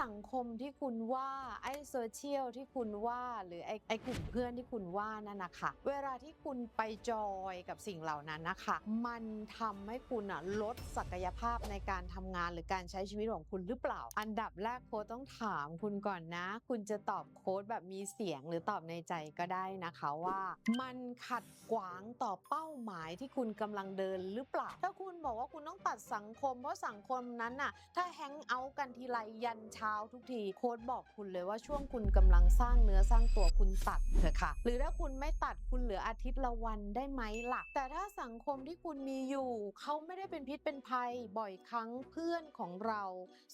สังคมที่คุณว่าไอ้โซเชียลที่คุณว่าหรือไอ้ไอ้กลุ่มเพื่อนที่คุณว่านั่นนะคะเวลาที่คุณไปจอยกับสิ่งเหล่านั้นนะคะมันทำให้คุณอะลดศักยภาพในการทำงานหรือการใช้ชีวิตของคุณหรือเปล่า อันดับแรกโค้ดต้องถามคุณก่อนนะ คุณจะตอบโค้ดแบบมีเสียงหรือตอบในใจก็ได้นะคะว่า มันขัดขวางต่อเป้าหมายที่คุณกำลังเดินหรือเปล่า ถ้าคุณบอกว่าคุณต้องตัดสังคม เพราะสังคมนั้นน่ะถ้าแฮงเอาท์กันทีไรยันเช้าทุกทีโค้ดบอกคุณเลยว่าช่วงคุณกำลังสร้างเนื้อสร้างตัวคุณตัดเถอะค่ะ หรือถ้าคุณไม่ตัดคุณเหลืออาทิตย์ละวันได้ไหมล่ะแต่ถ้าสังคมที่คุณมีอยู่ เขาไม่ได้เป็นพิษเป็นภัยบ่อยครั้งเพื่อนของเรา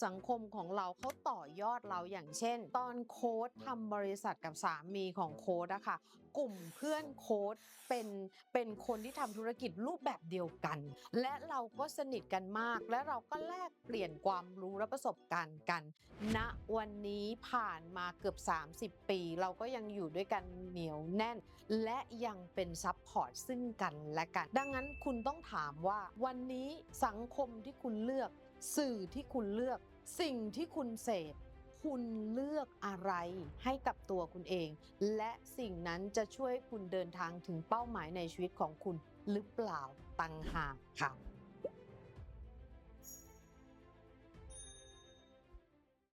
สังคมของเราเขาต่อยอดเราอย่างเช่น ตอนโค้ดทำบริษัทกับสามีของโค้ดอะค่ะกลุ่มเพื่อนโค้ดเป็นเป็นคนที่ทำธุรกิจรูปแบบเดียวกัน และเราก็สนิทกันมาก และเราก็แลกเปลี่ยนความรู้และประสบการณ์กันณวันนี้ผ่านมาเกือบ 30 ปี เราก็ยังอยู่ด้วยกันเหนียวแน่น และยังเป็นซัพพอร์ตซึ่งกันและกัน ดังนั้นคุณต้องถามว่าวันนี้สังคมที่คุณเลือก สื่อที่คุณเลือก สิ่งที่คุณเสพคุณเลือกอะไรให้กับตัวคุณเอง และสิ่งนั้นจะช่วยคุณเดินทางถึงเป้าหมายในชีวิตของคุณหรือเปล่าตังหากค่ะ